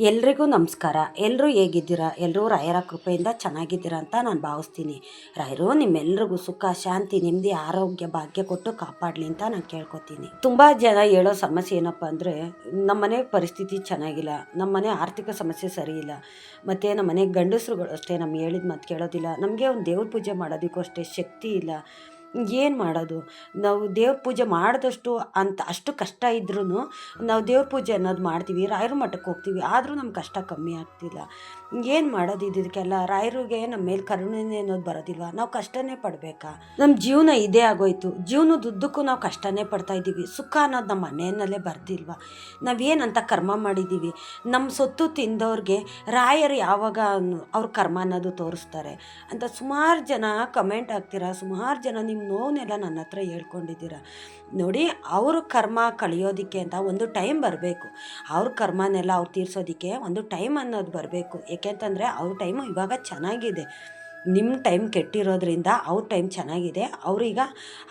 ಎಲ್ರಿಗೂ ನಮಸ್ಕಾರ. ಎಲ್ಲರೂ ಹೇಗಿದ್ದೀರಾ? ಎಲ್ಲರೂ ರಾಯರ ಕೃಪೆಯಿಂದ ಚೆನ್ನಾಗಿದ್ದೀರಾ ಅಂತ ನಾನು ಭಾವಿಸ್ತೀನಿ. ರಾಯರು, ನಿಮ್ಮೆಲ್ರಿಗೂ ಸುಖ, ಶಾಂತಿ, ನೆಮ್ಮದಿ, ಆರೋಗ್ಯ, ಭಾಗ್ಯ ಕೊಟ್ಟು ಕಾಪಾಡಲಿ ಅಂತ ನಾನು ಕೇಳ್ಕೊತೀನಿ. ತುಂಬ ಜನ ಹೇಳೋ ಸಮಸ್ಯೆ ಏನಪ್ಪ ಅಂದರೆ, ನಮ್ಮನೆ ಪರಿಸ್ಥಿತಿ ಚೆನ್ನಾಗಿಲ್ಲ. ನಮ್ಮನೆ ಆರ್ಥಿಕ ಸಮಸ್ಯೆ ಸರಿ ಇಲ್ಲ. ಮತ್ತು ನಮ್ಮನೆ ಗಂಡಸರುಗಳು ಅಷ್ಟೇ ನಮ್ಗೆ ಹೇಳಿದ ಮಾತು ಕೇಳೋದಿಲ್ಲ. ನಮಗೆ ಒಂದು ದೇವ್ರ ಪೂಜೆ ಮಾಡೋದಕ್ಕೂ ಅಷ್ಟೇ ಶಕ್ತಿ ಇಲ್ಲ. ಏನು ಮಾಡೋದು? ನಾವು ದೇವ್ರ ಪೂಜೆ ಮಾಡಿದಷ್ಟು ಅಂತ ಅಷ್ಟು ಕಷ್ಟ ಇದ್ರೂ ನಾವು ದೇವ್ರ ಪೂಜೆ ಅನ್ನೋದು ಮಾಡ್ತೀವಿ, ರಾಯರ ಮಠಕ್ಕೆ ಹೋಗ್ತೀವಿ, ಆದರೂ ನಮ್ಮ ಕಷ್ಟ ಕಮ್ಮಿ ಆಗ್ತಿಲ್ಲ. ಏನು ಮಾಡೋದು ಇದಕ್ಕೆಲ್ಲ? ರಾಯರಿಗೆ ನಮ್ಮ ಮೇಲೆ ಕರುಣೆ ಅನ್ನೋದು ಬರೋದಿಲ್ಲ ನಾವು ಕಷ್ಟನೇ ಪಡಬೇಕಾ? ನಮ್ಮ ಜೀವನ ಇದೇ ಆಗೋಯ್ತು. ಜೀವನದ ಉದ್ದಕ್ಕೂ ನಾವು ಕಷ್ಟನೇ ಪಡ್ತಾ ಇದ್ದೀವಿ. ಸುಖ ಅನ್ನೋದು ನಮ್ಮ ಮನೆಯಲ್ಲೇ ಬರ್ತಿಲ್ವ ನಾವೇನಂತ ಕರ್ಮ ಮಾಡಿದ್ದೀವಿ? ನಮ್ಮ ಸೊತ್ತು ತಿಂದವ್ರಿಗೆ ರಾಯರು ಯಾವಾಗ ಅವ್ರ ಕರ್ಮ ಅನ್ನೋದು ತೋರಿಸ್ತಾರೆ? ಅಂತ ಸುಮಾರು ಜನ ಕಮೆಂಟ್ ಆಗ್ತೀರಾ ಸುಮಾರು ಜನ ನಿಮ್ಮ ನೋವನ್ನೆಲ್ಲ ನನ್ನ ಹತ್ರ ಹೇಳ್ಕೊಂಡಿದ್ದೀರ? ನೋಡಿ, ಅವ್ರ ಕರ್ಮ ಕಳಿಯೋದಕ್ಕೆ ಅಂತ ಒಂದು ಟೈಮ್ ಬರಬೇಕು. ಅವ್ರ ಕರ್ಮನೆಲ್ಲ ಅವ್ರು ತೀರ್ಸೋದಕ್ಕೆ ಒಂದು ಟೈಮ್ ಅನ್ನೋದು ಬರಬೇಕು. ಏಕೆಂತಂದರೆ ಅವ್ರ ಟೈಮು ಇವಾಗ ಚೆನ್ನಾಗಿದೆ. ನಿಮ್ಮ ಟೈಮ್ ಕೆಟ್ಟಿರೋದ್ರಿಂದ ಅವ್ರ ಟೈಮ್ ಚೆನ್ನಾಗಿದೆ, ಅವರೀಗ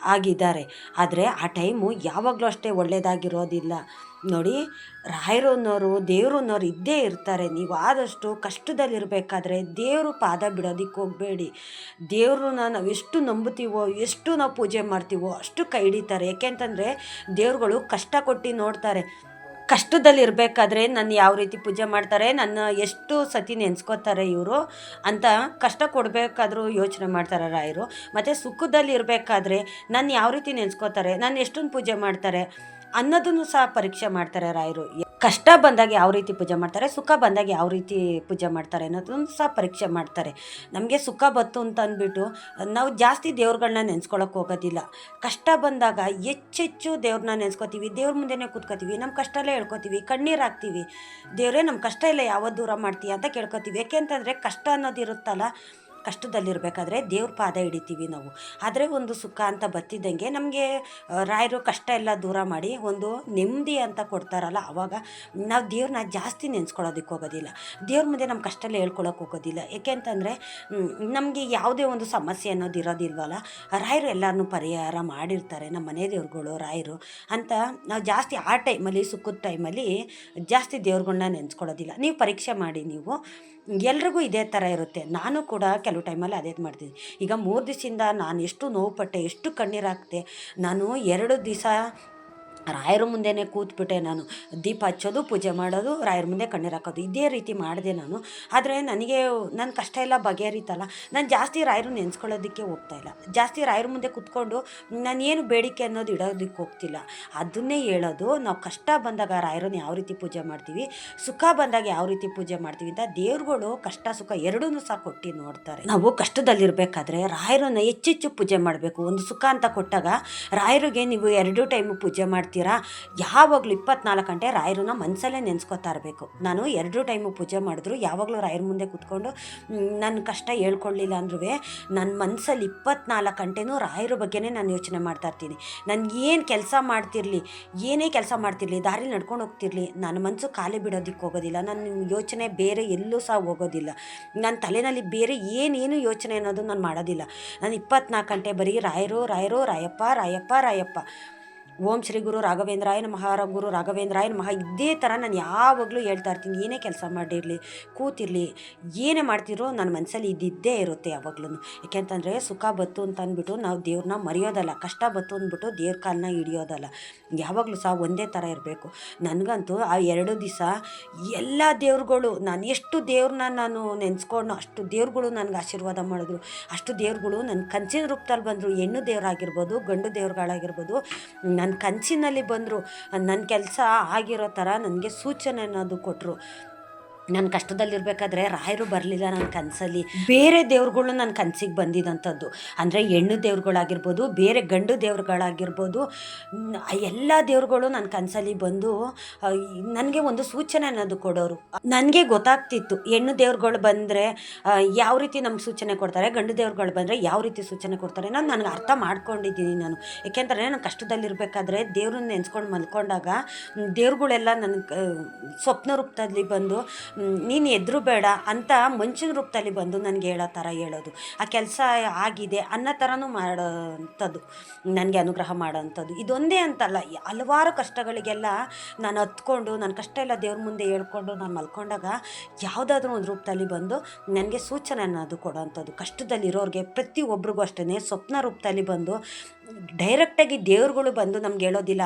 ಆಗಿದ್ದಾರೆ. ಆದರೆ ಆ ಟೈಮು ಯಾವಾಗಲೂ ಅಷ್ಟೇ ಒಳ್ಳೆಯದಾಗಿರೋದಿಲ್ಲ ನೋಡಿ ರಾಯರು ಅನ್ನೋರು ದೇವರು ಅನ್ನೋರು ಇದ್ದೇ ಇರ್ತಾರೆ. ನೀವು ಆದಷ್ಟು ಕಷ್ಟದಲ್ಲಿರಬೇಕಾದ್ರೆ ದೇವರು ಪಾದ ಬಿಡೋದಕ್ಕೆ ಹೋಗಬೇಡಿ. ದೇವ್ರನ್ನ ನಾವು ಎಷ್ಟು ನಂಬುತ್ತೀವೋ, ಎಷ್ಟು ನಾವು ಪೂಜೆ ಮಾಡ್ತೀವೋ ಅಷ್ಟು ಕೈ ಹಿಡಿತಾರೆ. ಯಾಕೆಂತಂದರೆ ದೇವ್ರುಗಳು ಕಷ್ಟ ಕೊಟ್ಟು ನೋಡ್ತಾರೆ. ಕಷ್ಟದಲ್ಲಿರಬೇಕಾದ್ರೆ ನನ್ನ ಯಾವ ರೀತಿ ಪೂಜೆ ಮಾಡ್ತಾರೆ, ನನ್ನ ಎಷ್ಟು ಸತಿ ನೆನೆಸ್ಕೋತಾರೆ ಇವರು ಅಂತ ಕಷ್ಟ ಕೊಡಬೇಕಾದ್ರೂ ಯೋಚನೆ ಮಾಡ್ತಾರೆ ರಾಯರು. ಮತ್ತು ಸುಖದಲ್ಲಿ ಇರಬೇಕಾದ್ರೆ ನನ್ನ ಯಾವ ರೀತಿ ನೆನೆಸ್ಕೋತಾರೆ, ನಾನು ಎಷ್ಟೊಂದು ಪೂಜೆ ಮಾಡ್ತಾರೆ. ಅನ್ನೋದನ್ನು ಸಹ ಪರೀಕ್ಷೆ ಮಾಡ್ತಾರೆ ರಾಯರು. ಕಷ್ಟ ಬಂದಾಗ ಯಾವ ರೀತಿ ಪೂಜೆ ಮಾಡ್ತಾರೆ, ಸುಖ ಬಂದಾಗ ಯಾವ ರೀತಿ ಪೂಜೆ ಮಾಡ್ತಾರೆ ಅನ್ನೋದನ್ನು ಸಹ ಪರೀಕ್ಷೆ ಮಾಡ್ತಾರೆ. ನಮಗೆ ಸುಖ ಬತ್ತು ಅಂತ ಅಂದ್ಬಿಟ್ಟು ನಾವು ಜಾಸ್ತಿ ದೇವ್ರುಗಳನ್ನ ನೆನೆಸ್ಕೊಳಕ್ಕೆ ಹೋಗೋದಿಲ್ಲ. ಕಷ್ಟ ಬಂದಾಗ ಹೆಚ್ಚೆಚ್ಚು ದೇವ್ರನ್ನ ನೆನೆಸ್ಕೋತೀವಿ, ದೇವ್ರ ಮುಂದೆನೇ ಕೂತ್ಕೋತೀವಿ ನಮ್ಮ ಕಷ್ಟಲ್ಲೇ ಹೇಳ್ಕೊತೀವಿ, ಕಣ್ಣೀರು ಹಾಕ್ತೀವಿ. ದೇವರೇ ನಮ್ಮ ಕಷ್ಟ ಇಲ್ಲ ಯಾವ ದೂರ ಮಾಡ್ತೀಯ ಅಂತ ಕೇಳ್ಕೊತೀವಿ. ಯಾಕೆ ಅಂತಂದರೆ ಕಷ್ಟ ಅನ್ನೋದು ಇರುತ್ತಲ್ಲ ಕಷ್ಟದಲ್ಲಿರಬೇಕಾದ್ರೆ ದೇವ್ರ ಪಾದ ಹಿಡಿತೀವಿ ನಾವು. ಆದರೆ ಒಂದು ಸುಖ ಅಂತ ಬತ್ತಿದ್ದಂಗೆ ನಮಗೆ ರಾಯರು ಕಷ್ಟ ಎಲ್ಲ ದೂರ ಮಾಡಿ ಒಂದು ನೆಮ್ಮದಿ ಅಂತ ಕೊಡ್ತಾರಲ್ಲ ಆವಾಗ ನಾವು ದೇವ್ರನ್ನ ಜಾಸ್ತಿ ನೆನೆಸ್ಕೊಳ್ಳೋದಕ್ಕೆ ಹೋಗೋದಿಲ್ಲ. ದೇವ್ರ ಮುಂದೆ ನಮ್ಮ ಕಷ್ಟಲ್ಲ ಹೇಳ್ಕೊಳಕ್ಕೆ ಹೋಗೋದಿಲ್ಲ. ಏಕೆ ಅಂತಂದರೆ ನಮಗೆ ಯಾವುದೇ ಒಂದು ಸಮಸ್ಯೆ ಅನ್ನೋದು ಇರೋದಿಲ್ವಲ್ಲ, ರಾಯರು ಎಲ್ಲರನ್ನೂ ಪರಿಹಾರ ಮಾಡಿರ್ತಾರೆ, ನಮ್ಮ ಮನೆ ದೇವ್ರುಗಳು, ರಾಯರು ಅಂತ ನಾವು ಜಾಸ್ತಿ ಆ ಟೈಮಲ್ಲಿ, ಸುಖದ ಟೈಮಲ್ಲಿ ಜಾಸ್ತಿ ದೇವ್ರುಗಳ್ನ ನೆನೆಸ್ಕೊಳ್ಳೋದಿಲ್ಲ. ನೀವು ಪರೀಕ್ಷೆ ಮಾಡಿ ನೀವು ಎಲ್ರಿಗೂ ಇದೇ ಥರ ಇರುತ್ತೆ. ನಾನು ಕೂಡ ಕೆಲವು ಟೈಮಲ್ಲಿ ಅದೇ ಮಾಡ್ತೀನಿ ಈಗ ಮೂರು ದಿವಸದಿಂದ ನಾನು ಎಷ್ಟು ನೋವು ಪಟ್ಟೆ, ಎಷ್ಟು ಕಣ್ಣೀರು ಹಾಕ್ತೆ ನಾನು ಎರಡು ದಿವಸ ರಾಯರ ಮುಂದೆನೇ ಕೂತ್ಬಿಟ್ಟೆ ನಾನು. ದೀಪ ಹಚ್ಚೋದು, ಪೂಜೆ ಮಾಡೋದು, ರಾಯರ ಮುಂದೆ ಕಣ್ಣೀರು ಹಾಕೋದು, ಇದೇ ರೀತಿ ಮಾಡಿದೆ ನಾನು. ಆದರೆ ನನಗೆ ನನ್ನ ಕಷ್ಟ ಎಲ್ಲ ಬಗೆಹರಿತಲ್ಲ. ನಾನು ಜಾಸ್ತಿ ರಾಯರು ನೆನೆಸ್ಕೊಳ್ಳೋದಕ್ಕೆ ಹೋಗ್ತಾ ಇಲ್ಲ. ಜಾಸ್ತಿ ರಾಯರ ಮುಂದೆ ಕೂತ್ಕೊಂಡು ನಾನು ಏನು ಬೇಡಿಕೆ ಅನ್ನೋದು ಇಡೋದಕ್ಕೆ ಹೋಗ್ತಿಲ್ಲ. ಅದನ್ನೇ ಹೇಳೋದು, ನಾವು ಕಷ್ಟ ಬಂದಾಗ ರಾಯರನ್ನು ಯಾವ ರೀತಿ ಪೂಜೆ ಮಾಡ್ತೀವಿ, ಸುಖ ಬಂದಾಗ ಯಾವ ರೀತಿ ಪೂಜೆ ಮಾಡ್ತೀವಿ ಅಂತ ದೇವ್ರುಗಳು ಕಷ್ಟ, ಸುಖ ಎರಡೂ ಸಹ ಕೊಟ್ಟು ನೋಡ್ತಾರೆ. ನಾವು ಕಷ್ಟದಲ್ಲಿರಬೇಕಾದ್ರೆ ರಾಯರನ್ನ ಹೆಚ್ಚೆಚ್ಚು ಪೂಜೆ ಮಾಡಬೇಕು. ಒಂದು ಸುಖ ಅಂತ ಕೊಟ್ಟಾಗ ರಾಯರಿಗೆ ನೀವು ಎರಡು ಟೈಮು ಪೂಜೆ ಮಾಡ್ತೀವಿ ಮಾಡ್ತೀರಾ ಯಾವಾಗಲೂ ಇಪ್ಪತ್ನಾಲ್ಕು ಗಂಟೆ ರಾಯರನ್ನ ಮನಸಲ್ಲೇ ನೆನೆಸ್ಕೊತಾ ಇರಬೇಕು. ನಾನು ಎರಡು ಟೈಮು ಪೂಜೆ ಮಾಡಿದ್ರು, ಯಾವಾಗಲೂ ರಾಯರ ಮುಂದೆ ಕೂತ್ಕೊಂಡು ನನ್ನ ಕಷ್ಟ ಹೇಳ್ಕೊಳ್ಳಿಲ್ಲ ಅಂದ್ರೂ ನನ್ನ ಮನಸ್ಸಲ್ಲಿ ಇಪ್ಪತ್ನಾಲ್ಕು ಗಂಟೆನೂ ರಾಯರ ಬಗ್ಗೆನೇ ನಾನು ಯೋಚನೆ ಮಾಡ್ತಾ ಇರ್ತೀನಿ. ನಾನು ಏನು ಕೆಲಸ ಮಾಡ್ತಿರಲಿ, ಏನೇ ಕೆಲಸ ಮಾಡ್ತಿರಲಿ ದಾರಿ ನಡ್ಕೊಂಡು ಹೋಗ್ತಿರಲಿ ನನ್ನ ಮನಸ್ಸು ಖಾಲಿ ಬಿಡೋದಕ್ಕೆ ಹೋಗೋದಿಲ್ಲ ನನ್ನ ಯೋಚನೆ ಬೇರೆ ಎಲ್ಲೂ ಸಹ ಹೋಗೋದಿಲ್ಲ. ನನ್ನ ತಲೆಯಲ್ಲಿ ಬೇರೆ ಏನೇನು ಯೋಚನೆ ಅನ್ನೋದು ನಾನು ಮಾಡೋದಿಲ್ಲ. ನಾನು ಇಪ್ಪತ್ನಾಲ್ಕು ಗಂಟೆ ಬರೀ ರಾಯರು ರಾಯರು, ರಾಯಪ್ಪ ರಾಯಪ್ಪ ರಾಯಪ್ಪ. ಓಂ ಶ್ರೀ ಗುರು ರಾಘವೇಂದ್ರಾಯ ಮಹಾರ ಗುರು ರಾಘವೇಂದ್ರಾಯ ಮಹಾ ಇದೇ ಥರ ನಾನು ಯಾವಾಗಲೂ ಹೇಳ್ತಾ ಇರ್ತೀನಿ, ಏನೇ ಕೆಲಸ ಮಾಡಿರಲಿ, ಕೂತಿರಲಿ, ಏನೇ ಮಾಡ್ತಿರೋ ನನ್ನ ಮನಸ್ಸಲ್ಲಿ ಇದ್ದಿದ್ದೇ ಇರುತ್ತೆ ಯಾವಾಗ್ಲೂ ಯಾಕೆಂತಂದರೆ ಸುಖ ಬತ್ತು ಅಂತ ಅಂದ್ಬಿಟ್ಟು ನಾವು ದೇವ್ರನ್ನ ಮರೆಯೋದಲ್ಲ, ಕಷ್ಟ ಬತ್ತು ಅಂದ್ಬಿಟ್ಟು ದೇವ್ರ ಕಾಲನ್ನ ಹಿಡಿಯೋದಲ್ಲ. ಯಾವಾಗಲೂ ಸಹ ಒಂದೇ ಥರ ಇರಬೇಕು. ನನಗಂತೂ ಆ ಎರಡು ದಿವಸ ಎಲ್ಲ ದೇವ್ರುಗಳು, ನಾನು ಎಷ್ಟು ದೇವ್ರನ್ನ ನಾನು ನೆನೆಸ್ಕೊಂಡು ಅಷ್ಟು ದೇವ್ರುಗಳು ನನಗೆ ಆಶೀರ್ವಾದ ಮಾಡಿದ್ರು. ಅಷ್ಟು ದೇವ್ರುಗಳು ನನ್ನ ಕಂಚಿನ ರೂಪದಲ್ಲಿ ಬಂದರು. ಹೆಣ್ಣು ದೇವ್ರಾಗಿರ್ಬೋದು, ಗಂಡು ದೇವ್ರುಗಳಾಗಿರ್ಬೋದು ನನ್ನ ಕನಸಿನಲ್ಲಿ ಬಂದರು ನನ್ನ ಕೆಲಸ ಆಗಿರೋ ಥರ ನನಗೆ ಸೂಚನೆ ಅನ್ನೋದು ಕೊಟ್ಟರು ನಾನು ಕಷ್ಟದಲ್ಲಿರಬೇಕಾದ್ರೆ ರಾಯರು ಬರಲಿಲ್ಲ ನನ್ನ ಕನಸಲ್ಲಿ. ಬೇರೆ ದೇವ್ರುಗಳು ನನ್ನ ಕನಸಿಗೆ ಬಂದಿದ್ದಂಥದ್ದು ಅಂದರೆ ಹೆಣ್ಣು ದೇವ್ರುಗಳಾಗಿರ್ಬೋದು ಬೇರೆ ಗಂಡು ದೇವ್ರುಗಳಾಗಿರ್ಬೋದು ಎಲ್ಲ ದೇವ್ರುಗಳು ನನ್ನ ಕನಸಲ್ಲಿ ಬಂದು ನನಗೆ ಒಂದು ಸೂಚನೆ ಅನ್ನೋದು ಕೊಡೋರು. ನನಗೆ ಗೊತ್ತಾಗ್ತಿತ್ತು ಹೆಣ್ಣು ದೇವ್ರುಗಳು ಬಂದರೆ ಯಾವ ರೀತಿ ನಮ್ಗೆ ಸೂಚನೆ ಕೊಡ್ತಾರೆ ಗಂಡು ದೇವ್ರುಗಳು ಬಂದರೆ ಯಾವ ರೀತಿ ಸೂಚನೆ ಕೊಡ್ತಾರೆ ನಾನು ನನಗೆ ಅರ್ಥ ಮಾಡ್ಕೊಂಡಿದ್ದೀನಿ ನಾನು. ಏಕೆಂದರೆ ನಾನು ಕಷ್ಟದಲ್ಲಿರಬೇಕಾದ್ರೆ ದೇವ್ರನ್ನ ನೆನೆಸ್ಕೊಂಡು ಮಲ್ಕೊಂಡಾಗ ದೇವ್ರುಗಳೆಲ್ಲ ನನಗೆ ಸ್ವಪ್ನ ರೂಪದಲ್ಲಿ ಬಂದು ನೀನು ಎದ್ರು ಬೇಡ ಅಂತ ಮನುಷ್ಯನ ರೂಪದಲ್ಲಿ ಬಂದು ನನಗೆ ಹೇಳೋ ಥರ ಹೇಳೋದು. ಆ ಕೆಲಸ ಆಗಿದೆ ಅನ್ನೋ ಥರನೂ ಮಾಡೋವಂಥದ್ದು ನನಗೆ ಅನುಗ್ರಹ ಮಾಡೋವಂಥದ್ದು ಇದೊಂದೇ ಅಂತಲ್ಲ, ಹಲವಾರು ಕಷ್ಟಗಳಿಗೆಲ್ಲ ನಾನು ಹತ್ಕೊಂಡು ನನ್ನ ಕಷ್ಟ ಎಲ್ಲ ದೇವ್ರ ಮುಂದೆ ಹೇಳ್ಕೊಂಡು ನಾನು ಮಲ್ಕೊಂಡಾಗ ಯಾವುದಾದ್ರೂ ಒಂದು ರೂಪದಲ್ಲಿ ಬಂದು ನನಗೆ ಸೂಚನೆ ಅನ್ನೋದು ಕೊಡೋವಂಥದ್ದು ಕಷ್ಟದಲ್ಲಿರೋರಿಗೆ ಪ್ರತಿಯೊಬ್ಬರಿಗೂ ಅಷ್ಟೇ ಸ್ವಪ್ನ ರೂಪದಲ್ಲಿ ಬಂದು ಡೈರೆಕ್ಟಾಗಿ ದೇವ್ರುಗಳು ಬಂದು ನಮ್ಗೆ ಹೇಳೋದಿಲ್ಲ,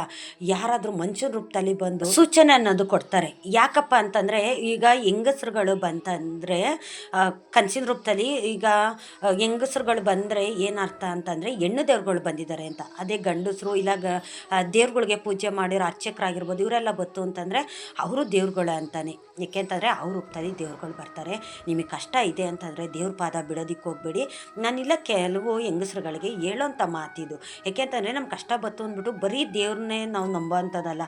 ಯಾರಾದರೂ ಮನುಷ್ಯನ ರೂಪದಲ್ಲಿ ಬಂದು ಸೂಚನೆ ಅನ್ನೋದು ಕೊಡ್ತಾರೆ. ಯಾಕಪ್ಪ ಅಂತಂದರೆ ಈಗ ಹೆಂಗಸ್ರುಗಳು ಬಂತಂದರೆ ಕನಸಿನ ರೂಪದಲ್ಲಿ ಈಗ ಹೆಂಗಸರುಗಳು ಬಂದರೆ ಏನರ್ಥ ಅಂತಂದರೆ ಹೆಣ್ಣು ದೇವ್ರುಗಳು ಬಂದಿದ್ದಾರೆ ಅಂತ. ಅದೇ ಗಂಡಸರು, ಇಲ್ಲ ಗ ದೇವ್ರುಗಳಿಗೆ ಪೂಜೆ ಮಾಡಿರೋ ಅರ್ಚಕರಾಗಿರ್ಬೋದು, ಇವರೆಲ್ಲ ಬತ್ತು ಅಂತಂದರೆ ಅವರು ದೇವ್ರುಗಳು ಅಂತಾನೆ. ಏಕೆಂತಂದರೆ ಅವ್ರ ಹೋಗ್ತಾರೆ ದೇವ್ರುಗಳು ಬರ್ತಾರೆ. ನಿಮಗೆ ಕಷ್ಟ ಇದೆ ಅಂತಂದರೆ ದೇವ್ರ ಪಾದ ಬಿಡೋದಿಕ್ಕೆ ಹೋಗ್ಬೇಡಿ. ನಾನಿಲ್ಲ ಕೆಲವು ಹೆಂಗಸ್ರುಗಳಿಗೆ ಹೇಳೋಂಥ ಮಾತಿದು. ಯಾಕೆಂತಂದರೆ ನಮ್ಮ ಕಷ್ಟ ಬತ್ತು ಅಂದ್ಬಿಟ್ಟು ಬರೀ ದೇವ್ರನ್ನೇ ನಾವು ನಂಬೋವಂಥದ್ದಲ್ಲ.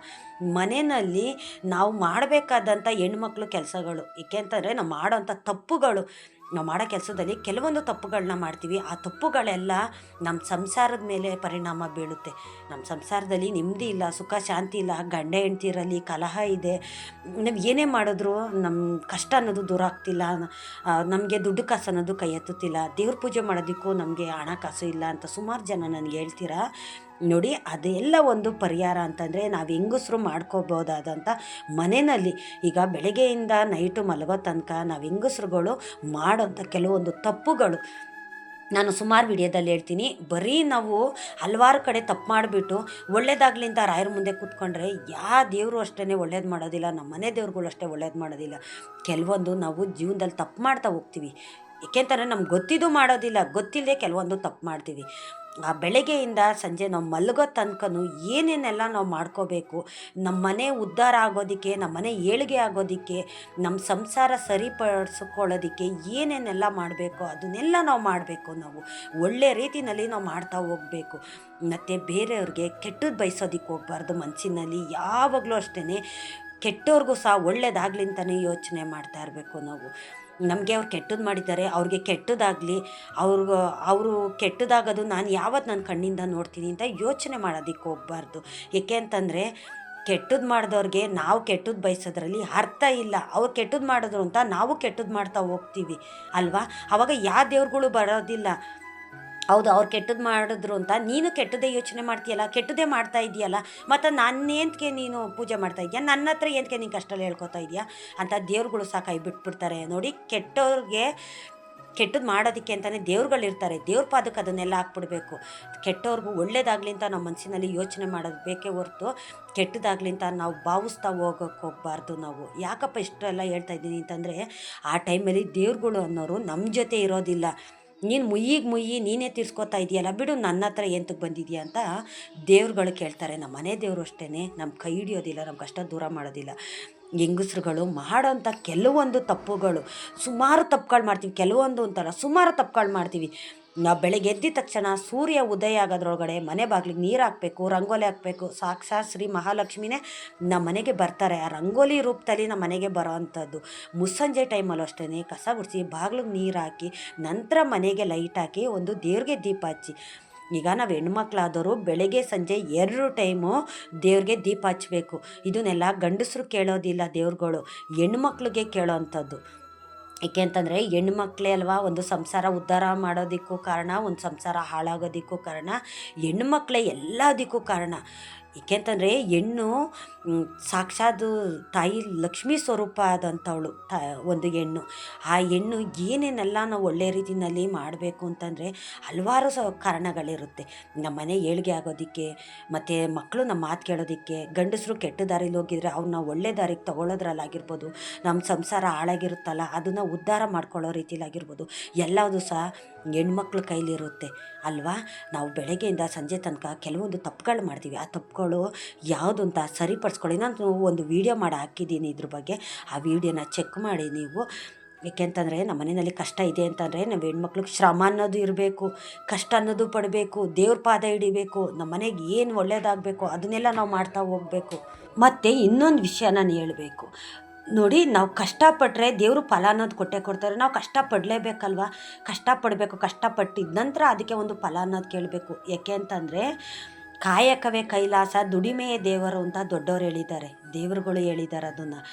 ಮನೆಯಲ್ಲಿ ನಾವು ಮಾಡಬೇಕಾದಂಥ ಹೆಣ್ಮಕ್ಳು ಕೆಲಸಗಳು. ಏಕೆಂತಂದರೆ ನಾವು ಮಾಡೋಂಥ ತಪ್ಪುಗಳು. ನಾವು ಮಾಡೋ ಕೆಲಸದಲ್ಲಿ ಕೆಲವೊಂದು ತಪ್ಪುಗಳನ್ನ ಮಾಡ್ತೀವಿ. ಆ ತಪ್ಪುಗಳೆಲ್ಲ ನಮ್ಮ ಸಂಸಾರದ ಮೇಲೆ ಪರಿಣಾಮ ಬೀಳುತ್ತೆ. ನಮ್ಮ ಸಂಸಾರದಲ್ಲಿ ನೆಮ್ಮದಿ ಇಲ್ಲ, ಸುಖ, ಶಾಂತಿ ಇಲ್ಲ, ಗಂಡ ಹೆಂಡ್ತಿರಲ್ಲಿ ಕಲಹ ಇದೆ. ನಾವು ಏನೇ ಮಾಡಿದ್ರು ನಮ್ಮ ಕಷ್ಟ ಅನ್ನೋದು ದೂರ ಆಗ್ತಿಲ್ಲ. ನಮಗೆ ದುಡ್ಡು ಕಾಸು ಅನ್ನೋದು ಕೈ ಎತ್ತುತ್ತಿಲ್ಲ. ದೇವ್ರ ಪೂಜೆ ಮಾಡೋದಕ್ಕೂ ನಮಗೆ ಹಣಕಾಸು ಇಲ್ಲ ಅಂತ ಸುಮಾರು ಜನ ನನಗೆ ಹೇಳ್ತೀರಾ? ನೋಡಿ ಅದೆಲ್ಲ ಒಂದು ಪರಿಹಾರ ಅಂತಂದರೆ ನಾವು ಹೆಂಗಸರು ಮಾಡ್ಕೋಬೋದಾದಂಥ ಮನೆಯಲ್ಲಿ ಈಗ ಬೆಳಗ್ಗೆಯಿಂದ ನೈಟು ಮಲಗೋ ತನಕ ನಾವು ಹೆಂಗಸ್ರುಗಳು ಮಾಡೋಂಥ ಕೆಲವೊಂದು ತಪ್ಪುಗಳು. ನಾನು ಸುಮಾರು ವಿಡಿಯೋದಲ್ಲಿ ಹೇಳ್ತೀನಿ, ಬರೀ ನಾವು ಹಲವಾರು ಕಡೆ ತಪ್ಪು ಮಾಡಿಬಿಟ್ಟು ಒಳ್ಳೇದಾಗ್ಲಿ ಅಂತ ರಾಯರ ಮುಂದೆ ಕೂತ್ಕೊಂಡ್ರೆ ಯಾವ ದೇವರು ಅಷ್ಟೇ ಒಳ್ಳೇದು ಮಾಡೋದಿಲ್ಲ ನಮ್ಮ ಮನೆ ದೇವ್ರುಗಳು ಅಷ್ಟೇ ಒಳ್ಳೇದು ಮಾಡೋದಿಲ್ಲ. ಕೆಲವೊಂದು ನಾವು ಜೀವನದಲ್ಲಿ ತಪ್ಪು ಮಾಡ್ತಾ ಹೋಗ್ತೀವಿ. ಏಕೆಂತಂದರೆ ನಮ್ಗೆ ಗೊತ್ತಿದ್ದು ಮಾಡೋದಿಲ್ಲ ಗೊತ್ತಿಲ್ಲದೆ ಕೆಲವೊಂದು ತಪ್ಪು ಮಾಡ್ತೀವಿ. ಆ ಬೆಳಗ್ಗೆಯಿಂದ ಸಂಜೆ ನಾವು ಮಲಗೋ ತನಕನೂ ಏನೇನೆಲ್ಲ ನಾವು ಮಾಡ್ಕೋಬೇಕು ನಮ್ಮ ಮನೆ ಉದ್ಧಾರ ಆಗೋದಕ್ಕೆ ನಮ್ಮ ಮನೆ ಏಳಿಗೆ ಆಗೋದಕ್ಕೆ ನಮ್ಮ ಸಂಸಾರ ಸರಿಪಡಿಸ್ಕೊಳ್ಳೋದಕ್ಕೆ ಏನೇನೆಲ್ಲ ಮಾಡಬೇಕು ಅದನ್ನೆಲ್ಲ ನಾವು ಮಾಡಬೇಕು ನಾವು. ಒಳ್ಳೆ ರೀತಿಯಲ್ಲಿ ನಾವು ಮಾಡ್ತಾ ಹೋಗಬೇಕು. ಮತ್ತು ಬೇರೆಯವ್ರಿಗೆ ಕೆಟ್ಟದ್ದು ಬಯಸೋದಕ್ಕೆ ಹೋಗ್ಬಾರ್ದು ಮನಸ್ಸಿನಲ್ಲಿ ಯಾವಾಗಲೂ ಅಷ್ಟೇ ಕೆಟ್ಟವ್ರಿಗೂ ಸಹ ಒಳ್ಳೇದಾಗ್ಲಿ ಅಂತಲೇ ಯೋಚನೆ ಮಾಡ್ತಾ ಇರಬೇಕು ನಾವು. ನಮಗೆ ಅವ್ರು ಕೆಟ್ಟದ್ದು ಮಾಡಿದ್ದಾರೆ, ಅವ್ರಿಗೆ ಕೆಟ್ಟದಾಗಲಿ, ಅವ್ರಿಗೆ, ಅವರು ಕೆಟ್ಟದಾಗೋದು ನಾನು ಯಾವತ್ತು ನನ್ನ ಕಣ್ಣಿಂದ ನೋಡ್ತೀನಿ ಅಂತ ಯೋಚನೆ ಮಾಡೋದಕ್ಕೆ ಹೋಗ್ಬಾರ್ದು. ಏಕೆ ಅಂತಂದರೆ ಕೆಟ್ಟದ್ದು ಮಾಡಿದವ್ರಿಗೆ ನಾವು ಕೆಟ್ಟದ್ದು ಬಯಸೋದ್ರಲ್ಲಿ ಅರ್ಥ ಇಲ್ಲ. ಅವ್ರು ಕೆಟ್ಟದ್ದು ಮಾಡಿದ್ರು ಅಂತ ನಾವು ಕೆಟ್ಟದ್ದು ಮಾಡ್ತಾ ಹೋಗ್ತೀವಿ, ಅಲ್ವಾ? ಆವಾಗ ಯಾವ ದೇವ್ರುಗಳು ಬರೋದಿಲ್ಲ. ಹೌದು, ಅವ್ರು ಕೆಟ್ಟದ್ದು ಮಾಡಿದ್ರು ಅಂತ. ನೀನು ಕೆಟ್ಟದೇ ಯೋಚನೆ ಮಾಡ್ತೀಯಲ್ಲ ಕೆಟ್ಟದೇ ಮಾಡ್ತಾ ಇದೆಯಲ್ಲ, ಮತ್ತು ನನ್ನೇಂತಕ್ಕೆ ನೀನು ಪೂಜೆ ಮಾಡ್ತಾ ಇದೆಯಾ? ನನ್ನ ಹತ್ರ ಏನಕ್ಕೆ ನೀನು ಕಷ್ಟಲ್ಲಿ ಹೇಳ್ಕೊತಾ ಇದೆಯಾ? ಅಂತ ದೇವ್ರುಗಳು ಸಹ ಕೈ ಬಿಟ್ಬಿಡ್ತಾರೆ. ನೋಡಿ ಕೆಟ್ಟವ್ರಿಗೆ ಕೆಟ್ಟದ್ದು ಮಾಡೋದಕ್ಕೆ ಅಂತಲೇ ದೇವ್ರುಗಳಿರ್ತಾರೆ ದೇವ್ರ ಪಾದಕ್ಕೆ ಅದನ್ನೆಲ್ಲ ಹಾಕ್ಬಿಡ್ಬೇಕು. ಕೆಟ್ಟವ್ರಿಗೂ ಒಳ್ಳೇದಾಗಲಿ ಅಂತ ನಮ್ಮ ಮನಸ್ಸಿನಲ್ಲಿ ಯೋಚನೆ ಮಾಡೋದು ಬೇಕೇ ಹೊರ್ತು, ಕೆಟ್ಟದಾಗಲಿ ಅಂತ ನಾವು ಭಾವಿಸ್ತಾ ಹೋಗೋಕ್ಕೆ ಹೋಗಬಾರ್ದು ನಾವು. ಯಾಕಪ್ಪ ಇಷ್ಟೆಲ್ಲ ಹೇಳ್ತಾ ಇದ್ದೀನಿ ಅಂತಂದರೆ, ಆ ಟೈಮಲ್ಲಿ ದೇವ್ರುಗಳು ಅನ್ನೋರು ನಮ್ಮ ಜೊತೆ ಇರೋದಿಲ್ಲ. ನೀನು ಮುಯ್ಯಿಗೆ ಮುಯ್ಯಿ ನೀನೇ ತೀರ್ಸ್ಕೊತಾ ಇದೆಯಲ್ಲ, ಬಿಡು ನನ್ನ ಹತ್ರ ಎಂತಕ್ಕೆ ಬಂದಿದೆಯಾ ಅಂತ ದೇವ್ರುಗಳು ಕೇಳ್ತಾರೆ. ನಮ್ಮ ಮನೆ ದೇವರು ಅಷ್ಟೇ ನಮ್ಮ ಕೈ ಹಿಡಿಯೋದಿಲ್ಲ ನಮ್ಮ ಕಷ್ಟ ದೂರ ಮಾಡೋದಿಲ್ಲ. ಹೆಂಗಸ್ರುಗಳು ಮಾಡೋಂಥ ಕೆಲವೊಂದು ತಪ್ಪುಗಳು, ಸುಮಾರು ತಪ್ಪುಗಳು ಮಾಡ್ತೀವಿ, ಕೆಲವೊಂದು ಅಂತಲ್ಲ ಸುಮಾರು ತಪ್ಪುಗಳು ಮಾಡ್ತೀವಿ. ನಾವು ಬೆಳಗ್ಗೆ ಎದ್ದಿದ ತಕ್ಷಣ ಸೂರ್ಯ ಉದಯ ಆಗೋದ್ರೊಳಗಡೆ ಮನೆ ಬಾಗಿಲಿಗೆ ನೀರು ಹಾಕಬೇಕು, ರಂಗೋಲಿ ಹಾಕಬೇಕು. ಸಾಕ್ಷಾತ್ ಶ್ರೀ ಮಹಾಲಕ್ಷ್ಮಿನೇ ನಮ್ಮ ಮನೆಗೆ ಬರ್ತಾರೆ. ಆ ರಂಗೋಲಿ ರೂಪದಲ್ಲಿ ನಮ್ಮ ಮನೆಗೆ ಬರೋ ಅಂಥದ್ದು ಮುಸ್ಸಂಜೆ ಟೈಮಲ್ಲೂ ಅಷ್ಟೇ ಕಸ ಗುಡಿಸಿ ಬಾಗಿಲಿಗೆ ನೀರು ಹಾಕಿ, ನಂತರ ಮನೆಗೆ ಲೈಟ್ ಹಾಕಿ ಒಂದು ದೇವ್ರಿಗೆ ದೀಪ ಹಚ್ಚಿ. ಈಗ ನಾವು ಹೆಣ್ಮಕ್ಳಾದವರು ಬೆಳಗ್ಗೆ ಸಂಜೆ ಎರಡು ಟೈಮು ದೇವ್ರಿಗೆ ದೀಪ ಹಚ್ಚಬೇಕು ಇದನ್ನೆಲ್ಲ ಗಂಡಸರು ಕೇಳೋದಿಲ್ಲ ದೇವ್ರುಗಳು. ಹೆಣ್ಮಕ್ಳಿಗೆ ಕೇಳೋ ಅಂಥದ್ದು ಏಕೆ ಅಂತಂದರೆ ಹೆಣ್ಮಕ್ಳೇ ಅಲ್ವಾ ಒಂದು ಸಂಸಾರ ಉದ್ಧಾರ ಮಾಡೋದಕ್ಕೂ ಕಾರಣ, ಒಂದು ಸಂಸಾರ ಹಾಳಾಗೋದಕ್ಕೂ ಕಾರಣ ಹೆಣ್ಮಕ್ಳೇ ಎಲ್ಲದಕ್ಕೂ ಕಾರಣ. ಏಕೆಂತಂದರೆ ಹೆಣ್ಣು ಸಾಕ್ಷಾತ್ ತಾಯಿ ಲಕ್ಷ್ಮೀ ಸ್ವರೂಪ ಆದಂಥವಳು ತ, ಒಂದು ಹೆಣ್ಣು. ಆ ಹೆಣ್ಣು ಏನೇನೆಲ್ಲ ನಾವು ಒಳ್ಳೆ ರೀತಿಯಲ್ಲಿ ಮಾಡಬೇಕು ಅಂತಂದರೆ ಹಲವಾರು ಸ, ಕಾರಣಗಳಿರುತ್ತೆ. ನಮ್ಮ ಮನೆ ಏಳಿಗೆ ಆಗೋದಕ್ಕೆ, ಮತ್ತು ಮಕ್ಕಳು ನಮ್ಮ ಮಾತು ಕೇಳೋದಕ್ಕೆ, ಗಂಡಸರು ಕೆಟ್ಟ ದಾರಿಲಿ ಹೋಗಿದ್ರೆ ಅವ್ರನ್ನ ಒಳ್ಳೆ ದಾರಿಗೆ ತಗೊಳ್ಳೋದ್ರಲ್ಲಾಗಿರ್ಬೋದು, ನಮ್ಮ ಸಂಸಾರ ಹಾಳಾಗಿರುತ್ತಲ್ಲ, ಅದನ್ನು ಉದ್ಧಾರ ಮಾಡ್ಕೊಳ್ಳೋ ರೀತಿಲಾಗಿರ್ಬೋದು, ಎಲ್ಲದೂ ಸಹ ಹೆಣ್ಮಕ್ಳ ಕೈಲಿರುತ್ತೆ, ಅಲ್ವಾ? ನಾವು ಬೆಳಗ್ಗೆಯಿಂದ ಸಂಜೆ ತನಕ ಕೆಲವೊಂದು ತಪ್ಪುಗಳು ಮಾಡ್ತೀವಿ. ಆ ತಪ್ಪುಗಳು ಯಾವುದು ಅಂತ ಸರಿಪಡಿಸ್ಕೊಳ್ಳಿ. ನಾನು ಒಂದು ವೀಡಿಯೋ ಮಾಡಿ ಹಾಕಿದ್ದೀನಿ ಇದ್ರ ಬಗ್ಗೆ. ಆ ವೀಡಿಯೋನ ಚೆಕ್ ಮಾಡಿ ನೀವು. ಏಕೆಂತಂದರೆ ನಮ್ಮ ಮನೆಯಲ್ಲಿ ಕಷ್ಟ ಇದೆ ಅಂತಂದರೆ ನಾವು ಹೆಣ್ಮಕ್ಳಿಗೆ ಶ್ರಮ ಅನ್ನೋದು ಇರಬೇಕು, ಕಷ್ಟ ಅನ್ನೋದು ಪಡಬೇಕು, ದೇವ್ರ ಪಾದ ಹಿಡಿಬೇಕು, ನಮ್ಮ ಮನೆಗೆ ಏನು ಒಳ್ಳೇದಾಗಬೇಕು ಅದನ್ನೆಲ್ಲ ನಾವು ಮಾಡ್ತಾ ಹೋಗಬೇಕು. ಮತ್ತು ಇನ್ನೊಂದು ವಿಷಯ ನಾನು ಹೇಳಬೇಕು. ನೋಡಿ, ನಾವು ಕಷ್ಟಪಟ್ಟರೆ ದೇವರು ಫಲ ಅನ್ನೋದು ಕೊಟ್ಟೆ ಕೊಡ್ತಾರೆ. ನಾವು ಕಷ್ಟಪಡಲೇಬೇಕಲ್ವ? ಕಷ್ಟಪಡಬೇಕು, ಕಷ್ಟಪಟ್ಟಿದ ನಂತರ ಅದಕ್ಕೆ ಒಂದು ಫಲ ಅನ್ನೋದು ಕೇಳಬೇಕು. ಯಾಕೆ ಅಂತಂದರೆ, ಕಾಯಕವೇ ಕೈಲಾಸ ದುಡಿಮೆಯೇ ದೇವರು ಅಂತ ದೊಡ್ಡವರು ಹೇಳಿದ್ದಾರೆ. ದೇವರುಗಳು ಹೇಳಿದ್ದಾರೆ ಅದನ್ನು.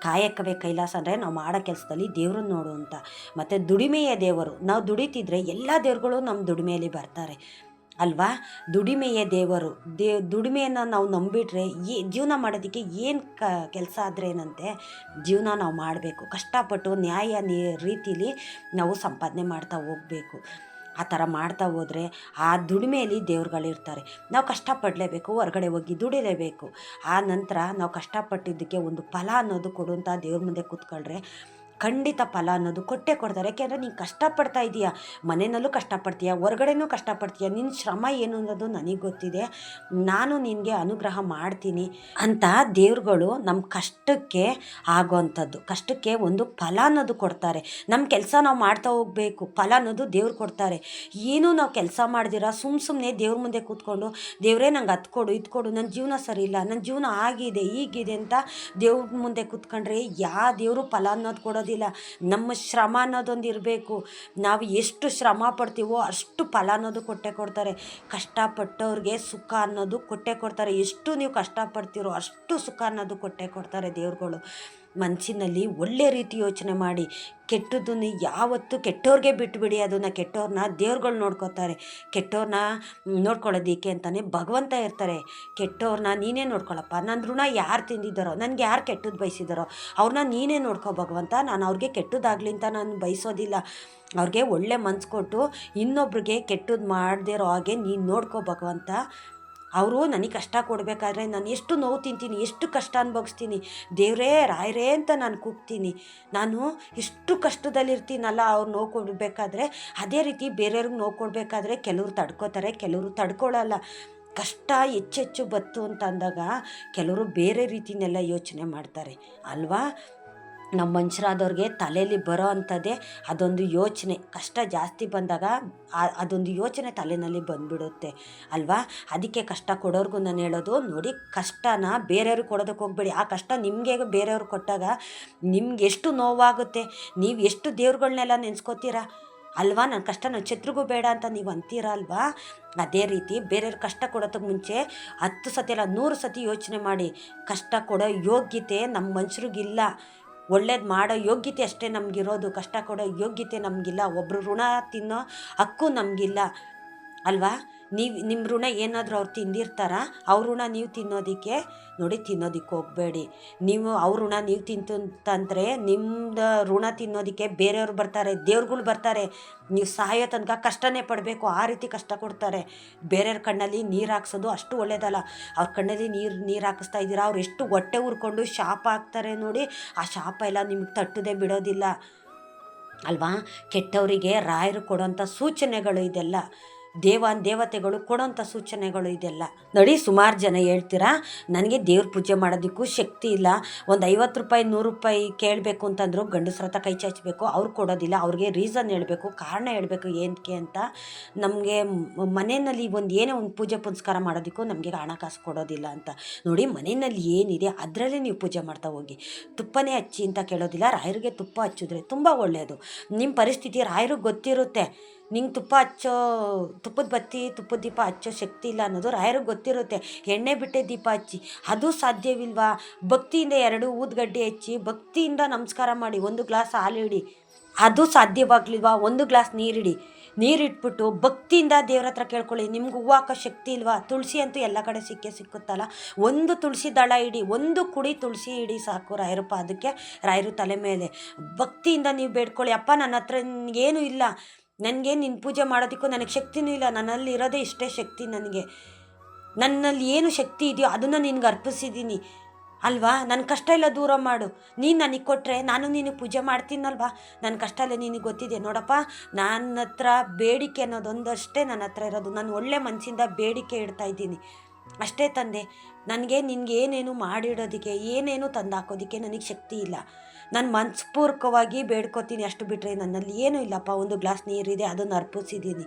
ಕಾಯಕವೇ ಕೈಲಾಸ ಅಂದರೆ ನಾವು ಮಾಡೋ ಕೆಲಸದಲ್ಲಿ ದೇವ್ರನ್ನ ನೋಡು ಅಂತ. ಮತ್ತು ದುಡಿಮೆಯ ದೇವರು. ನಾವು ದುಡಿತಿದ್ರೆ ಎಲ್ಲ ದೇವ್ರುಗಳು ನಮ್ಮ ದುಡಿಮೆಯಲ್ಲಿ ಬರ್ತಾರೆ. ಅಲ್ವಾ? ದುಡಿಮೆಯೇ ದೇವರು. ದೇ, ದುಡಿಮೆಯನ್ನು ನಾವು ನಂಬಿಟ್ರೆ ಏ ಜೀವನ ಮಾಡೋದಕ್ಕೆ ಏನು ಕ, ಕೆಲಸ ಆದರೆ ಏನಂತೆ? ಜೀವನ ನಾವು ಮಾಡಬೇಕು. ಕಷ್ಟಪಟ್ಟು ನ್ಯಾಯ ನೀ, ರೀತಿಲಿ ನಾವು ಸಂಪಾದನೆ ಮಾಡ್ತಾ ಹೋಗಬೇಕು. ಆ ಥರ ಮಾಡ್ತಾ ಹೋದರೆ ಆ ದುಡಿಮೆಯಲ್ಲಿ ದೇವ್ರುಗಳಿರ್ತಾರೆ. ನಾವು ಕಷ್ಟಪಡಲೇಬೇಕು, ಹೊರಗಡೆ ಹೋಗಿ ದುಡಿಲೇಬೇಕು. ಆ ನಂತರ ನಾವು ಕಷ್ಟಪಟ್ಟಿದ್ದಕ್ಕೆ ಒಂದು ಫಲ ಅನ್ನೋದು ಕೊಡುವಂಥ ದೇವ್ರ ಮುಂದೆ ಕೂತ್ಕೊಳ್ರೆ ಖಂಡಿತ ಫಲ ಅನ್ನೋದು ಕೊಟ್ಟೇ ಕೊಡ್ತಾರೆ. ಯಾಕೆಂದರೆ ನೀನು ಕಷ್ಟಪಡ್ತಾ ಇದೀಯ? ಮನೆಯಲ್ಲೂ ಕಷ್ಟಪಡ್ತೀಯ? ಹೊರಗಡೆನೂ ಕಷ್ಟಪಡ್ತೀಯ? ನಿನ್ನ ಶ್ರಮ ಏನು ಅನ್ನೋದು ನನಗೆ ಗೊತ್ತಿದೆ. ನಾನು ನಿನಗೆ ಅನುಗ್ರಹ ಮಾಡ್ತೀನಿ ಅಂತ ದೇವ್ರುಗಳು ನಮ್ಮ ಕಷ್ಟಕ್ಕೆ ಆಗೋವಂಥದ್ದು ಕಷ್ಟಕ್ಕೆ ಒಂದು ಫಲ ಅನ್ನೋದು ಕೊಡ್ತಾರೆ. ನಮ್ಮ ಕೆಲಸ ನಾವು ಮಾಡ್ತಾ ಹೋಗಬೇಕು. ಫಲ ಅನ್ನೋದು ದೇವ್ರು ಕೊಡ್ತಾರೆ. ಏನೂ ನಾವು ಕೆಲಸ ಮಾಡ್ದಿರ? ಸುಮ್ಮ ಸುಮ್ಮನೆ ದೇವ್ರ ಮುಂದೆ ಕೂತ್ಕೊಂಡು, ದೇವರೇ, ನಂಗೆ ಅದು ಕೊಡು, ಇದು ಕೊಡು ನನ್ನ ಜೀವನ ಸರಿ ಇಲ್ಲ ನನ್ನ ಜೀವನ ಆಗಿದೆ ಹೀಗಿದೆ ಅಂತ ದೇವ್ರ ಮುಂದೆ ಕೂತ್ಕೊಂಡ್ರೆ ಯಾವ ದೇವರು ಫಲ ಅನ್ನೋದು ಕೊಡೋದಿಲ್ಲ ನಮ್ಮ ಶ್ರಮ ಅನ್ನೋದೊಂದು ಇರಬೇಕು. ನಾವು ಎಷ್ಟು ಶ್ರಮ ಪಡ್ತೀವೋ ಅಷ್ಟು ಫಲ ಅನ್ನೋದು ಕೊಟ್ಟೆ ಕೊಡ್ತಾರೆ. ಕಷ್ಟಪಟ್ಟವ್ರಿಗೆ ಸುಖ ಅನ್ನೋದು ಕೊಟ್ಟೆ ಕೊಡ್ತಾರೆ. ಎಷ್ಟು ನೀವು ಕಷ್ಟಪಡ್ತೀರೋ ಅಷ್ಟು ಸುಖ ಅನ್ನೋದು ಕೊಟ್ಟೆ ಕೊಡ್ತಾರೆ ದೇವ್ರುಗಳು. ಮನಸ್ಸಿನಲ್ಲಿ ಒಳ್ಳೆ ರೀತಿ ಯೋಚನೆ ಮಾಡಿ, ಕೆಟ್ಟದ್ದನ್ನು ಯಾವತ್ತೂ ಕೆಟ್ಟವ್ರಿಗೆ ಬಿಟ್ಬಿಡಿ, ಅದನ್ನು ಕೆಟ್ಟವ್ರನ್ನ ದೇವ್ರುಗಳು ನೋಡ್ಕೋತಾರೆ ಕೆಟ್ಟವ್ರನ್ನ ನೋಡ್ಕೊಳ್ಳೋದಕ್ಕೆ ಅಂತಲೇ ಭಗವಂತ ಇರ್ತಾರೆ. ಕೆಟ್ಟವ್ರನ್ನ ನೀನೇ ನೋಡ್ಕೊಳ್ಳಪ್ಪ ನನ್ನ ಋಣ ಯಾರು ತಿಂದಿದ್ದಾರೋ, ನನಗೆ ಯಾರು ಕೆಟ್ಟದ್ದು ಬಯಸಿದಾರೋ ಅವ್ರನ್ನ ನೀನೇ ನೋಡ್ಕೋ ಭಗವಂತ. ನಾನು ಅವ್ರಿಗೆ ಕೆಟ್ಟದಾಗಲಿ ಅಂತ ನಾನು ಬಯಸೋದಿಲ್ಲ. ಅವ್ರಿಗೆ ಒಳ್ಳೆ ಮನ್ಸು ಕೊಟ್ಟು ಇನ್ನೊಬ್ರಿಗೆ ಕೆಟ್ಟದ್ದು ಮಾಡದಿರೋ ಹಾಗೆ ನೀನು ನೋಡ್ಕೋ ಭಗವಂತ. ಅವರು ನನಗೆ ಕಷ್ಟ ಕೊಡಬೇಕಾದ್ರೆ ನಾನು ಎಷ್ಟು ನೋವು ತಿಂತೀನಿ, ಎಷ್ಟು ಕಷ್ಟ ಅನುಭವಿಸ್ತೀನಿ, ದೇವರೇ ರಾಯರೇ ಅಂತ ನಾನು ಕೂಗ್ತೀನಿ. ನಾನು ಎಷ್ಟು ಕಷ್ಟದಲ್ಲಿರ್ತೀನಲ್ಲ ಅವ್ರು ನೋವು ಕೊಡಬೇಕಾದ್ರೆ, ಅದೇ ರೀತಿ ಬೇರೆಯವ್ರಿಗೆ ನೋವು ಕೊಡಬೇಕಾದ್ರೆ ಕೆಲವರು ತಡ್ಕೋತಾರೆ, ಕೆಲವರು ತಡ್ಕೊಳ್ಳಲ್ಲ ಕಷ್ಟ ಹೆಚ್ಚೆಚ್ಚು ಬತ್ತು ಅಂತ ಅಂದಾಗ ಕೆಲವರು ಬೇರೆ ರೀತಿನೆಲ್ಲ ಯೋಚನೆ ಮಾಡ್ತಾರೆ. ಅಲ್ವಾ? ನಮ್ಮ ಮನುಷ್ಯರಾದವ್ರಿಗೆ ತಲೆಯಲ್ಲಿ ಬರೋ ಅಂಥದ್ದೇ ಅದೊಂದು ಯೋಚನೆ. ಕಷ್ಟ ಜಾಸ್ತಿ ಬಂದಾಗ ಅದೊಂದು ಯೋಚನೆ ತಲೆಯಲ್ಲಿ ಬಂದ್ಬಿಡುತ್ತೆ. ಅಲ್ವಾ? ಅದಕ್ಕೆ ಕಷ್ಟ ಕೊಡೋರ್ಗು ನಾನು ಹೇಳೋದು, ನೋಡಿ ಕಷ್ಟನ ಬೇರೆಯವ್ರಿಗೆ ಕೊಡೋದಕ್ಕೆ ಹೋಗ್ಬೇಡಿ. ಆ ಕಷ್ಟ ನಿಮಗೆ ಬೇರೆಯವ್ರಿಗೆ ಕೊಟ್ಟಾಗ ನಿಮ್ಗೆ ಎಷ್ಟು ನೋವಾಗುತ್ತೆ. ನೀವು ಎಷ್ಟು ದೇವ್ರುಗಳನ್ನೆಲ್ಲ ನೆನೆಸ್ಕೋತೀರಾ? ಅಲ್ವಾ? ನನ್ನ ಕಷ್ಟ ನನ್ನ ಶತ್ರುಗೂ ಬೇಡ ಅಂತ ನೀವು ಅಂತೀರ ಅಲ್ವಾ? ಅದೇ ರೀತಿ ಬೇರೆಯವ್ರ ಕಷ್ಟ ಕೊಡೋದಕ್ಕೆ ಮುಂಚೆ ಹತ್ತು ಸತಿ ಅಲ್ಲ, ನೂರು ಸತಿ ಯೋಚನೆ ಮಾಡಿ. ಕಷ್ಟ ಕೊಡೋ ಯೋಗ್ಯತೆ ನಮ್ಮ ಮನುಷ್ಯರಿಗಿಲ್ಲ. ಒಳ್ಳೇದು ಮಾಡೋ ಯೋಗ್ಯತೆ ಅಷ್ಟೇ ನಮಗಿರೋದು, ಕಷ್ಟ ಕೊಡೋ ಯೋಗ್ಯತೆ ನಮಗಿಲ್ಲ. ಒಬ್ಬರು ಋಣ ತಿನ್ನೋ ಹಕ್ಕು ನಮಗಿಲ್ಲ. ಅಲ್ವಾ? ನೀವು ನಿಮ್ಮ ಋಣ ಏನಾದರೂ ಅವ್ರು ತಿಂದಿರ್ತಾರ? ಅವ್ರ ಋಣ ನೀವು ತಿನ್ನೋದಕ್ಕೆ, ನೋಡಿ ತಿನ್ನೋದಕ್ಕೆ ಹೋಗಬೇಡಿ. ನೀವು ಅವ್ರ ಋಣ ನೀವು ತಿಂತು ಅಂತಂದರೆ ನಿಮ್ಮದು ಋಣ ತಿನ್ನೋದಕ್ಕೆ ಬೇರೆಯವ್ರು ಬರ್ತಾರೆ, ದೇವ್ರುಗಳು ಬರ್ತಾರೆ. ನೀವು ಸಹಾಯ ತನಕ ಕಷ್ಟನೇ ಪಡಬೇಕು, ಆ ರೀತಿ ಕಷ್ಟ ಕೊಡ್ತಾರೆ. ಬೇರೆಯವ್ರ ಕಣ್ಣಲ್ಲಿ ನೀರು ಹಾಕ್ಸೋದು ಅಷ್ಟು ಒಳ್ಳೇದಲ್ಲ. ಅವ್ರ ಕಣ್ಣಲ್ಲಿ ನೀರು ನೀರು ಹಾಕಿಸ್ತಾ ಇದ್ದೀರಾ? ಅವ್ರು ಎಷ್ಟು ಹೊಟ್ಟೆ ಉರ್ಕೊಂಡು ಶಾಪ ಹಾಕ್ತಾರೆ ನೋಡಿ, ಆ ಶಾಪ ಎಲ್ಲ ನಿಮ್ಗೆ ತಟ್ಟದೆ ಬಿಡೋದಿಲ್ಲ. ಅಲ್ವಾ? ಕೆಟ್ಟವರಿಗೆ ರಾಯರು ಕೊಡೋಂಥ ಸೂಚನೆಗಳು ಇದೆಲ್ಲ. ದೇವಾನ್ ದೇವತೆಗಳು ಕೊಡೋಂಥ ಸೂಚನೆಗಳು ಇದೆಲ್ಲ. ನೋಡಿ, ಸುಮಾರು ಜನ ಹೇಳ್ತೀರಾ? ನನಗೆ ದೇವ್ರ ಪೂಜೆ ಮಾಡೋದಕ್ಕೂ ಶಕ್ತಿ ಇಲ್ಲ. ಒಂದು ಐವತ್ತು ರೂಪಾಯಿ, ನೂರು ರೂಪಾಯಿ ಕೇಳಬೇಕು ಅಂತಂದ್ರು ಗಂಡಸ್ರ ಹತ್ರ ಕೈ ಚಾಚಬೇಕು, ಅವ್ರು ಕೊಡೋದಿಲ್ಲ. ಅವ್ರಿಗೆ ರೀಸನ್ ಹೇಳಬೇಕು, ಕಾರಣ ಹೇಳಬೇಕು ಏನಕ್ಕೆ ಅಂತ ನಮಗೆ ಮನೆಯಲ್ಲಿ ಒಂದು ಏನೇ ಒಂದು ಪೂಜೆ ಪುನಸ್ಕಾರ ಮಾಡೋದಕ್ಕೂ ನಮಗೆ ಹಣಕಾಸು ಕೊಡೋದಿಲ್ಲ ಅಂತ. ನೋಡಿ, ಮನೆಯಲ್ಲಿ ಏನಿದೆ ಅದರಲ್ಲೇ ನೀವು ಪೂಜೆ ಮಾಡ್ತಾ ಹೋಗಿ. ತುಪ್ಪನೇ ಹಚ್ಚಿ ಅಂತ ಕೇಳೋದಿಲ್ಲ, ರಾಯರಿಗೆ ತುಪ್ಪ ಹಚ್ಚಿದ್ರೆ ತುಂಬ ಒಳ್ಳೆಯದು ನಿಮ್ಮ ಪರಿಸ್ಥಿತಿ ರಾಯರಿಗೆ ಗೊತ್ತಿರುತ್ತೆ. ನಿಂಗೆ ತುಪ್ಪ ಹಚ್ಚೋ, ತುಪ್ಪದ ಬತ್ತಿ, ತುಪ್ಪದ ದೀಪ ಹಚ್ಚೋ ಶಕ್ತಿ ಇಲ್ಲ ಅನ್ನೋದು ರಾಯರಿಗೆ ಗೊತ್ತಿರುತ್ತೆ. ಎಣ್ಣೆ ಬಿಟ್ಟೆ ದೀಪ ಹಚ್ಚಿ. ಅದು ಸಾಧ್ಯವಿಲ್ವಾ? ಭಕ್ತಿಯಿಂದ ಎರಡು ಊದ್ಗಡ್ಡೆ ಹಚ್ಚಿ, ಭಕ್ತಿಯಿಂದ ನಮಸ್ಕಾರ ಮಾಡಿ, ಒಂದು ಗ್ಲಾಸ್ ಹಾಲು ಇಡಿ. ಅದು ಸಾಧ್ಯವಾಗ್ಲಿಲ್ವಾ? ಒಂದು ಗ್ಲಾಸ್ ನೀರಿಡಿ ನೀರಿಟ್ಬಿಟ್ಟು ಭಕ್ತಿಯಿಂದ ದೇವ್ರ ಹತ್ರ ಕೇಳ್ಕೊಳ್ಳಿ. ನಿಮ್ಗೆ ಹೂವು ಹಾಕೋ ಶಕ್ತಿ ಇಲ್ವಾ? ತುಳಸಿ ಅಂತೂ ಎಲ್ಲ ಕಡೆ ಸಿಕ್ಕೇ ಸಿಕ್ಕುತ್ತಲ್ಲ. ಒಂದು ತುಳಸಿ ದಳ ಇಡಿ. ಒಂದು ಕುಡಿ ತುಳಸಿ ಇಡಿ ಸಾಕು ರಾಯರಪ್ಪ ಪಾದಕ್ಕೆ ರಾಯರು ತಲೆ ಮೇಲೆ. ಭಕ್ತಿಯಿಂದ ನೀವು ಬೇಡ್ಕೊಳ್ಳಿ. ಅಪ್ಪ ನನ್ನ ಹತ್ರ ಏನೂ ಇಲ್ಲ. ನನಗೆ ನಿನ್ನ ಪೂಜೆ ಮಾಡೋದಕ್ಕೂ ನನಗೆ ಶಕ್ತಿನೂ ಇಲ್ಲ. ನನ್ನಲ್ಲಿ ಇರೋದೇ ಇಷ್ಟೇ ಶಕ್ತಿ ನನಗೆ. ನನ್ನಲ್ಲಿ ಏನು ಶಕ್ತಿ ಇದೆಯೋ ಅದನ್ನು ನಿನಗೆ ಅರ್ಪಿಸಿದ್ದೀನಿ. ಅಲ್ವಾ? ನನ್ನ ಕಷ್ಟ ಎಲ್ಲ ದೂರ ಮಾಡು. ನೀನು ನನಗೆ ಕೊಟ್ಟರೆ ನಾನು ನಿನಗೆ ಪೂಜೆ ಮಾಡ್ತೀನಲ್ವಾ? ನನ್ನ ಕಷ್ಟ ಎಲ್ಲ ನಿನಗೆ ಗೊತ್ತಿದೆ. ನೋಡಪ್ಪ ನನ್ನ ಹತ್ರ ಬೇಡಿಕೆ ಅನ್ನೋದೊಂದಷ್ಟೇ ನನ್ನ ಹತ್ರ ಇರೋದು. ನಾನು ಒಳ್ಳೆ ಮನಸ್ಸಿಂದ ಬೇಡಿಕೆ ಇಡ್ತಾ ಇದ್ದೀನಿ. ಅಷ್ಟೇ ತಂದೆ. ನನಗೆ ನಿನಗೆ ಏನೇನು ಮಾಡಿಡೋದಕ್ಕೆ, ಏನೇನು ತಂದಾಕೋದಕ್ಕೆ ನನಗೆ ಶಕ್ತಿ ಇಲ್ಲ. ನಾನು ಮನಸ್ಪೂರ್ವಕವಾಗಿ ಬೇಡ್ಕೋತೀನಿ ಅಷ್ಟು ಬಿಟ್ಟರೆ ನನ್ನಲ್ಲಿ ಏನೂ ಇಲ್ಲಪ್ಪ. ಒಂದು ಗ್ಲಾಸ್ ನೀರಿದೆ, ಅದನ್ನು ಅರ್ಪಿಸಿದ್ದೀನಿ.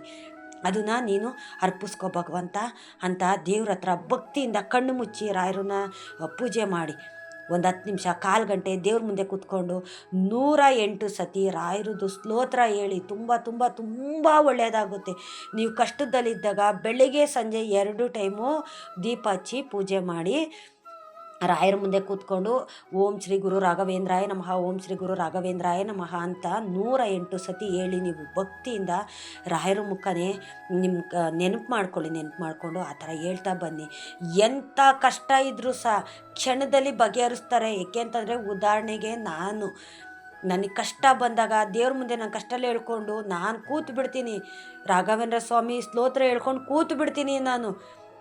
ಅದನ್ನು ನೀನು ಅರ್ಪಿಸ್ಕೋ ಭಗವಂತ ಅಂತ ದೇವ್ರ ಹತ್ರ ಭಕ್ತಿಯಿಂದ ಕಣ್ಣು ಮುಚ್ಚಿ ರಾಯರನ್ನ ಪೂಜೆ ಮಾಡಿ. ಒಂದು ಹತ್ತು ನಿಮಿಷ, ಕಾಲು ಗಂಟೆ ದೇವ್ರ ಮುಂದೆ ಕೂತ್ಕೊಂಡು ನೂರ ಎಂಟು ಸತಿ ರಾಯರದು ಸ್ಲೋತ್ರ ಹೇಳಿ ತುಂಬ ತುಂಬ ತುಂಬ ಒಳ್ಳೆಯದಾಗುತ್ತೆ ನೀವು ಕಷ್ಟದಲ್ಲಿದ್ದಾಗ ಬೆಳಿಗ್ಗೆ ಸಂಜೆ ಎರಡು ಟೈಮು ದೀಪ ಹಚ್ಚಿ ಪೂಜೆ ಮಾಡಿ ರಾಯರ ಮುಂದೆ ಕೂತ್ಕೊಂಡು ಓಂ ಶ್ರೀ ಗುರು ರಾಘವೇಂದ್ರಾಯ ನಮಃ, ಓಂ ಶ್ರೀ ಗುರು ರಾಘವೇಂದ್ರಾಯ ನಮಃ ಅಂತ ನೂರ ಎಂಟು ಸತಿ ಹೇಳಿ ನೀವು ಭಕ್ತಿಯಿಂದ ರಾಯರ ಮುಖನೇ ನಿಮ್ಮ ನೆನಪು ಮಾಡ್ಕೊಳ್ಳಿ, ನೆನಪು ಮಾಡಿಕೊಂಡು ಆ ಥರ ಹೇಳ್ತಾ ಬನ್ನಿ. ಎಂಥ ಕಷ್ಟ ಇದ್ದರೂ ಸಹ ಕ್ಷಣದಲ್ಲಿ ಬಗೆಹರಿಸ್ತಾರೆ. ಏಕೆ ಅಂತಂದರೆ ಉದಾಹರಣೆಗೆ ನಾನು, ನನಗೆ ಕಷ್ಟ ಬಂದಾಗ, ದೇವ್ರ ಮುಂದೆ ನಾನು ಕಷ್ಟಲ್ಲಿ ಹೇಳ್ಕೊಂಡು ನಾನು ಕೂತು ಬಿಡ್ತೀನಿ ರಾಘವೇಂದ್ರ ಸ್ವಾಮಿ ಸ್ತೋತ್ರ ಹೇಳ್ಕೊಂಡು ಕೂತು ಬಿಡ್ತೀನಿ ನಾನು.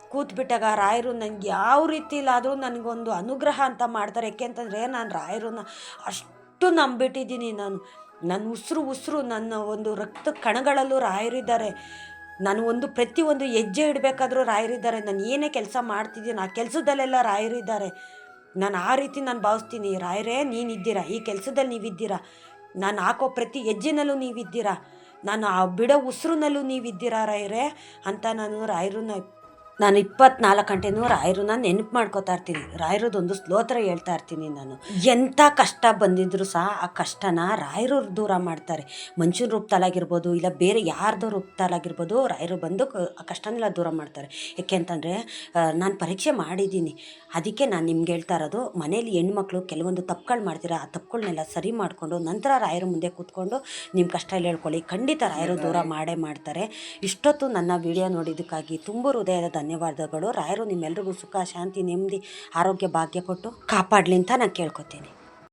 ಕೂತು ಬಿಟ್ಟಾಗ ರಾಯರು ನನಗೆ ಯಾವ ರೀತಿಲಾದರೂ ನನಗೊಂದು ಅನುಗ್ರಹ ಅಂತ ಮಾಡ್ತಾರೆ. ಯಾಕೆ ಅಂತಂದರೆ ನಾನು ರಾಯರನ್ನ ಅಷ್ಟು ನಂಬಿಟ್ಟಿದ್ದೀನಿ ನಾನು. ನನ್ನ ಉಸಿರು ಉಸಿರು ನನ್ನ ಒಂದು ರಕ್ತ ಕಣಗಳಲ್ಲೂ ರಾಯರಿದ್ದಾರೆ. ನಾನು ಒಂದು ಪ್ರತಿಯೊಂದು ಹೆಜ್ಜೆ ಇಡಬೇಕಾದ್ರೂ ರಾಯರಿದ್ದಾರೆ. ನಾನು ಏನೇ ಕೆಲಸ ಮಾಡ್ತಿದ್ದೀನಿ ಆ ಕೆಲಸದಲ್ಲೆಲ್ಲ ರಾಯರಿದ್ದಾರೆ. ನಾನು ಆ ರೀತಿ ನಾನು ಭಾವಿಸ್ತೀನಿ, ರಾಯರೇ ನೀನಿದ್ದೀರಾ? ಈ ಕೆಲಸದಲ್ಲಿ ನೀವಿದ್ದೀರಾ? ನಾನು ಹಾಕೋ ಪ್ರತಿ ಹೆಜ್ಜೆನಲ್ಲೂ ನೀವಿದ್ದೀರಾ? ನಾನು ಆ ಬಿಡೋ ಉಸಿರಿನಲ್ಲೂ ನೀವಿದ್ದೀರಾ ರಾಯರೇ? ಅಂತ ನಾನು ರಾಯರನ್ನ ನಾನು ಇಪ್ಪತ್ನಾಲ್ಕು ಗಂಟೆನೂ ರಾಯರನ್ನ ನೆನಪು ಮಾಡ್ಕೋತಾ ಇರ್ತೀನಿ. ರಾಯರದೊಂದು ಸ್ಲೋತ್ರ ಹೇಳ್ತಾ ಇರ್ತೀನಿ ನಾನು. ಎಂಥ ಕಷ್ಟ ಬಂದಿದ್ರು ಸಹ ಆ ಕಷ್ಟನ ರಾಯರು ದೂರ ಮಾಡ್ತಾರೆ. ಮನುಷ್ಯನ ರೂಪದಲ್ಲಾಗಿರ್ಬೋದು ಇಲ್ಲ ಬೇರೆ ಯಾರ್ದೋ ರೂಪದಲ್ಲಾಗಿರ್ಬೋದು ರಾಯರು ಬಂದು ಆ ಕಷ್ಟನೆಲ್ಲ ದೂರ ಮಾಡ್ತಾರೆ. ಯಾಕೆ ಅಂತಂದರೆ ನಾನು ಪರೀಕ್ಷೆ ಮಾಡಿದ್ದೀನಿ. ಅದಕ್ಕೆ ನಾನು ನಿಮ್ಗೆ ಹೇಳ್ತಾ ಇರೋದು ಮನೇಲಿ ಹೆಣ್ಮಕ್ಳು ಕೆಲವೊಂದು ತಪ್ಪುಗಳು ಮಾಡ್ತೀರಾ ಆ ತಪ್ಪುಗಳನ್ನೆಲ್ಲ ಸರಿ ಮಾಡಿಕೊಂಡು ನಂತರ ರಾಯರ ಮುಂದೆ ಕೂತ್ಕೊಂಡು ನಿಮ್ಮ ಕಷ್ಟ ಎಲ್ಲ ಹೇಳ್ಕೊಳ್ಳಿ. ಖಂಡಿತ ರಾಯರು ದೂರ ಮಾಡೇ ಮಾಡ್ತಾರೆ. ಇಷ್ಟೊತ್ತು ನನ್ನ ವಿಡಿಯೋ ನೋಡಿದ್ದಕ್ಕಾಗಿ ತುಂಬ ಹೃದಯದ ಧನ್ಯವಾದಗಳು. ರಾಯರು ನಿಮ್ಮೆಲ್ರಿಗೂ ಸುಖ ಶಾಂತಿ ನೆಮ್ಮದಿ ಆರೋಗ್ಯ ಭಾಗ್ಯ ಕೊಟ್ಟು ಕಾಪಾಡಲಿ ಅಂತ ನಾನು ಕೇಳ್ಕೊತೀನಿ.